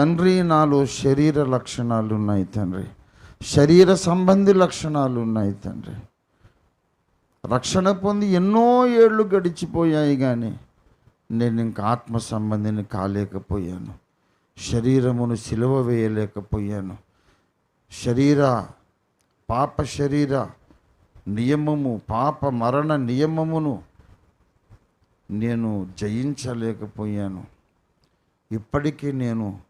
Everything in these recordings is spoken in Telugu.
తండ్రి నాలో శరీర లక్షణాలు ఉన్నాయి తండ్రి. శరీర సంబంధి లక్షణాలు ఉన్నాయి తండ్రి. రక్షణ పొంది ఎన్నో ఏళ్ళు గడిచిపోయాయి కానీ నేను ఇంకా ఆత్మ సంబంధిని కాలేకపోయాను. శరీరమును సిలువ వేయలేకపోయాను. శరీర పాప శరీర నియమము పాప మరణ నియమమును నేను జయించలేకపోయాను. ఇప్పటికీ నేను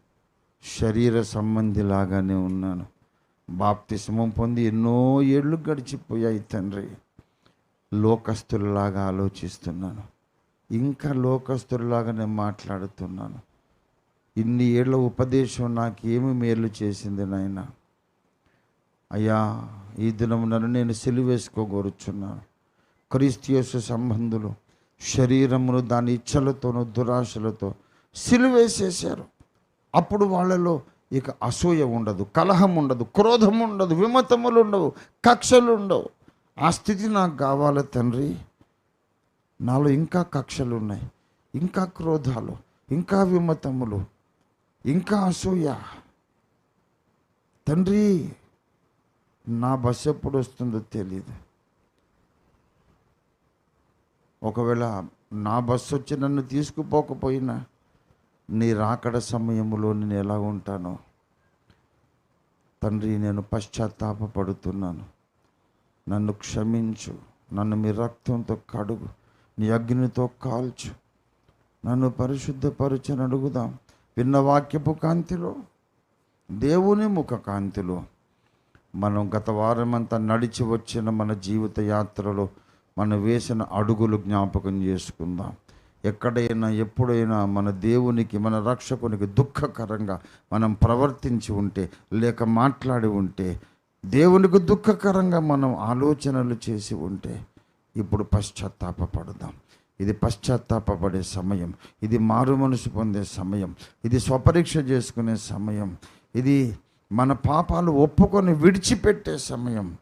శరీర సంబంధిలాగానే ఉన్నాను. బాప్తిసమం పొంది ఎన్నో ఏళ్ళు గడిచిపోయాయి తండ్రి. లోకస్తులలాగా ఆలోచిస్తున్నాను. ఇంకా లోకస్తులలాగా నేను మాట్లాడుతున్నాను. ఇన్ని ఏళ్ళ ఉపదేశం నాకేమి మేలు చేసింది నాయన? అయ్యా ఈ దినం నన్ను నేను సిలువేసుకోగోరుచున్నాను. క్రీస్తియసు సంబంధులు శరీరమును దాని ఇచ్చలతోనూ దురాశలతో సిలువేసేశారు. అప్పుడు వాళ్ళలో ఇక అసూయ ఉండదు కలహం ఉండదు క్రోధం ఉండదు విమతములు ఉండవు కక్షలు ఉండవు. ఆ స్థితి నాకు కావాలి తండ్రి. నాలో ఇంకా కక్షలు ఉన్నాయి ఇంకా క్రోధాలు ఇంకా విమతములు ఇంకా అసూయ. తండ్రి నా బస్సు ఎప్పుడు వస్తుందో తెలియదు ఒకవేళ నా బస్సు వచ్చి నన్ను తీసుకుపోకపోయినా నీ రాకడ సమయంలో నేను ఎలా ఉంటానో. తండ్రి నేను పశ్చాత్తాపడుతున్నాను నన్ను క్షమించు. నన్ను మీ రక్తంతో కడుగు. నీ అగ్నితో కాల్చు. నన్ను పరిశుద్ధపరచని అడుగుదాం. విన్న వాక్యపు కాంతిలో. దేవుని ముఖ కాంతిలో. మనం గత వారమంతా నడిచి వచ్చిన మన జీవిత యాత్రలో మనం వేసిన అడుగులు జ్ఞాపకం చేసుకుందాం. ఎక్కడైనా ఎప్పుడైనా మన దేవునికి మన రక్షకునికి దుఃఖకరంగా మనం ప్రవర్తించి ఉంటే లేక మాట్లాడి ఉంటే దేవునికి దుఃఖకరంగా మనం ఆలోచనలు చేసి ఉంటే ఇప్పుడు పశ్చాత్తాపపడదాం. ఇది పశ్చాత్తాపపడే సమయం. ఇది మారు మనసు పొందే సమయం. ఇది స్వపరీక్ష చేసుకునే సమయం. ఇది మన పాపాలు ఒప్పుకొని విడిచిపెట్టే సమయం.